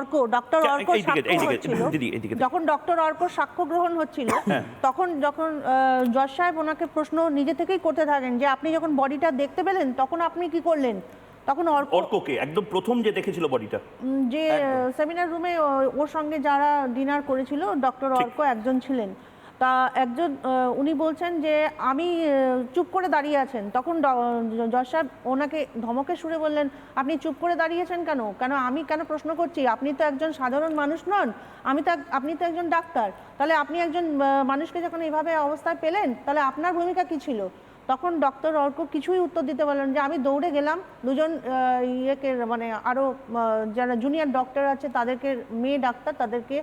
Arka doctor Arka সাক্ষ্য হচ্ছিল। যখন ডক্টর অর্ক সাক্ষ্য গ্রহণ হচ্ছিল হ্যাঁ। তখন যখন জজ সাহেব ওনাকে প্রশ্ন নিজে থেকেই করতে থাকেন যে আপনি যখন বডিটা দেখতে পেলেন তখন আপনি কি করলেন? তখন অর্ক অর্ককে একদম প্রথম যে দেখেছিল বডিটা। যে সেমিনার রুমে ওর সঙ্গে যারা ডিনার করেছিল ডক্টর অর্ক একজন ছিলেন। তা একজন উনি বলছেন যে, আমি চুপ করে দাঁড়িয়ে আছেন। তখন জজ সাহেব ওনাকে ধমকে সুরে বললেন, আপনি চুপ করে দাঁড়িয়েছেন কেন? কেন আমি কেন প্রশ্ন করছি? আপনি তো একজন সাধারণ মানুষ নন। আমি তো আপনি তো একজন ডাক্তার। তাহলে আপনি একজন মানুষকে যখন এইভাবে অবস্থায় পেলেন, তাহলে আপনার ভূমিকা কি ছিল? তখন ডক্টর অর্ক কিছুই উত্তর দিতে পারলেন যে, আমি দৌড়ে গেলাম, দুজন ইয়েকে মানে আরও যারা জুনিয়র ডক্টর আছে, তাদেরকে, মেয়ে ডাক্তার, তাদেরকে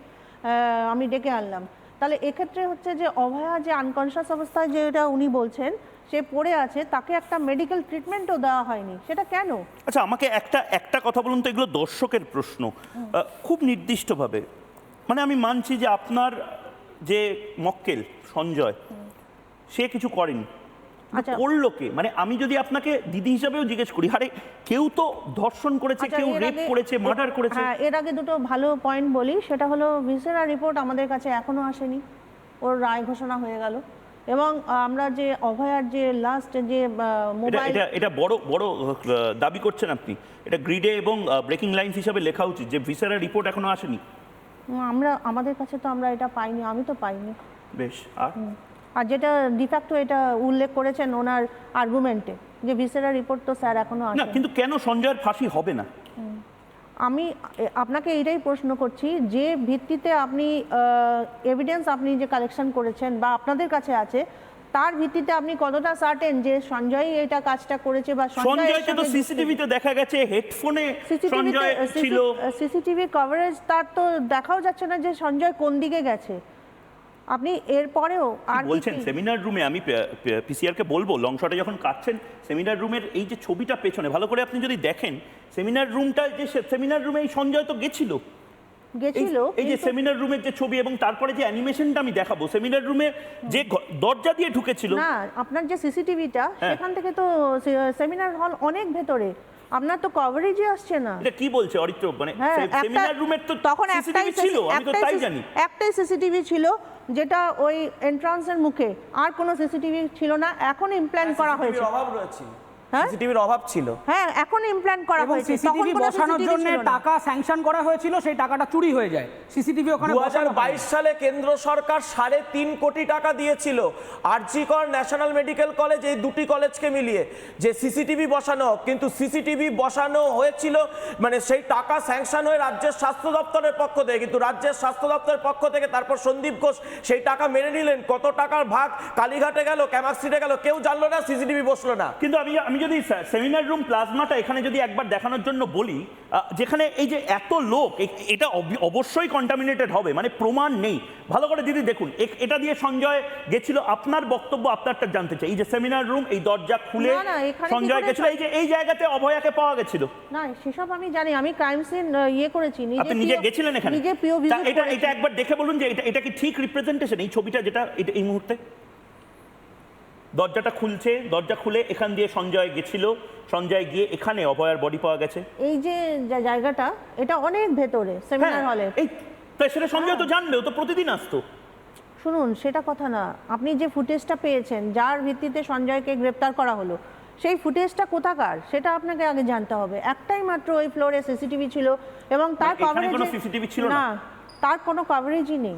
আমি ডেকে আনলাম। তাহলে এক্ষেত্রে হচ্ছে যে অভয়া যে আনকনশাস অবস্থায় যেটা উনি বলছেন, সে পড়ে আছে, তাকে একটা মেডিকেল ট্রিটমেন্টও দেওয়া হয়নি। সেটা কেন? আচ্ছা আমাকে একটা একটা কথা বলুন তো, এগুলো দর্শকের প্রশ্ন। খুব নির্দিষ্টভাবে। মানে আমি মানছি যে আপনার যে মক্কেল, সঞ্জয়, সে কিছু করেনি। করল কে? মানে আমি যদি আপনাকে দিদি হিসাবেও জিজ্ঞেস করি আরে কেউ তো ধর্ষণ করেছে আচ্ছা, কেউ রেপ করেছে মার্ডার করেছে। হ্যাঁ এর আগে দুটো ভালো পয়েন্ট বলি সেটা হলো ভিসেরা রিপোর্ট আমাদের কাছে এখনও আসেনি। ওর রায় ঘোষণা হয়ে গেল। এবং আমরা যে অভয়ার যে লাস্ট যে মোবাইল এটা এটা বড় বড় দাবি করছেন আপনি। এটা গ্রিডে এবং ব্রেকিং লাইন্স হিসাবে লেখা উচিত যে ভিসারা রিপোর্ট এখনও আসেনি। আমরা আমাদের কাছে তো আমরা এটা পাইনি আমি তো পাইনি। বেশ আর? আর যেটা ডিফ্যাক্টো এটা উল্লেখ করেছেন ওনার আর্গুমেন্টে যে ভিসেরা রিপোর্ট তো স্যার এখনও না কিন্তু কেন সঞ্জয়ের ফাঁসি হবে না? আমি আপনাকে এটাই প্রশ্ন করছি যে ভিত্তিতে আপনি এভিডেন্স আপনি যে কালেকশন করেছেন বা আপনাদের কাছে আছে তার ভিত্তিতে আপনি কতটা সার্টেন যে সঞ্জয় এটা কাজটা করেছে বা সঞ্জয়কে তো সিসিটিভিতে দেখা গেছে হেডফোনে সঞ্জয় ছিল। সিসিটিভি কভারেজ তার তো দেখাও যাচ্ছে না যে সঞ্জয় কোন দিকে গেছে। আপনি এরপরেও আর বলছেন? সেমিনার রুমে আমি পিসিআর কে বলব লং শটে যখন কাটছেন সেমিনার রুমের এই যে ছবিটা পেছনে ভালো করে আপনি যদি দেখেন সেমিনার রুমটা যে সেমিনার রুমে এই সঞ্জয় তো গেছিল। গেছিল? এই যে সেমিনার রুমের যে ছবি এবং তারপরে যে অ্যানিমেশনটা আমি দেখাবো সেমিনার রুমে যে দরজা দিয়ে ঢুকেছিল। না আপনার যে সিসিটিভিটা হ্যাঁ। সেখান থেকে তো সেমিনার হল অনেক ভেতরে। আপনার তো কভারেজই আসছে না। এটা কি বলছে অরিত্র? মানে হ্যাঁ একটা সেমিনার রুমের তো তখন একটাই ছিল আমি তো একটাই তাই জানি। একটাই সিসিটিভি ছিল যেটা ওই এন্ট্রান্সের মুখে। আর কোনো সিসিটিভি ছিল না এখন ইমপ্ল্যান্ট করা হয়েছে। অভাব রয়েছে? সিসিটিভির অভাব ছিল। হ্যাঁ এখন ইমপ্ল্যান্ট করা হয়েছে। সিসিটিভি বসানোর জন্য। টাকা স্যাংশন করা হয়েছিল সেই টাকাটা চুরি হয়ে যায়। সিসিটিভি ওখানে দু বসানো হয়নি। সালে কেন্দ্র সরকার সাড়ে তিন কোটি টাকা দিয়েছিল। আরজিকর ন্যাশনাল মেডিকেল কলেজ এই দুটি কলেজকে মিলিয়ে যে সিসিটিভি বসানো হোক। কিন্তু সিসিটিভি বসানো হয়েছিল মানে সেই টাকা স্যাংশন হয়ে রাজ্যের স্বাস্থ্য দপ্তরের পক্ষ থেকে। কিন্তু রাজ্যের স্বাস্থ্য দপ্তরের পক্ষ থেকে তারপর সন্দীপ ঘোষ সেই টাকা মেনে নিলেন। কত টাকার ভাগ কালীঘাটে গেল ক্যামাক্সিটে গেল কেউ জানলো না সিসিটিভি বসল না। কিন্তু আমি আমি যদি সেমিনার রুম প্লাজমাটা এখানে যদি একবার দেখানোর জন্য বলি যেখানে এই যে এত লোক এটা অবশ্যই কন্টামিনেটেড হবে মানে প্রমাণ নেই। ভালো করে দিদি দেখুন এটা দিয়ে সঞ্জয় গেছিল আপনার বক্তব্য আপনারটা জানতে চাই। এই যে সেমিনার রুম এই দরজা খুলে সঞ্জয় গেছিল এই যে এই জায়গাতে অভয়াকে পাওয়া গেছিল। না সেসব আমি জানি আমি ক্রাইম সিন ইয়ে করেছি আপনি নিজে গেছিলেন এখানে? নিজে পিও এটা এটা একবার দেখে বলুন যে এটা এটা কি ঠিক রিপ্রেজেন্টেশন এই ছবিটা যেটা এই মুহূর্তে? দরজাটা খুলছে দরজা খুলে এখান দিয়ে সঞ্জয় গেছিল। সঞ্জয় গিয়ে এখানে অভয়ার বডি পাওয়া গেছে। এই যে জায়গাটা এটা অনেক ভেতরে সেমিনার হলে হ্যাঁ, এই তা সেটা সঞ্জয় তো জানবে ও তো প্রতিদিন আসতো। শুনুন সেটা কথা না। আপনি যে ফুটেজটা পেয়েছেন যার ভিত্তিতে সঞ্জয়কে গ্রেপ্তার করা হলো সেই ফুটেজটা কোথাকার সেটা আপনাকে আগে জানতে হবে। একটাই মাত্র ওই ফ্লোরে সিসিটিভি ছিল এবং তার কভারেজ ছিল না? তার কোনো কভারেজই নেই।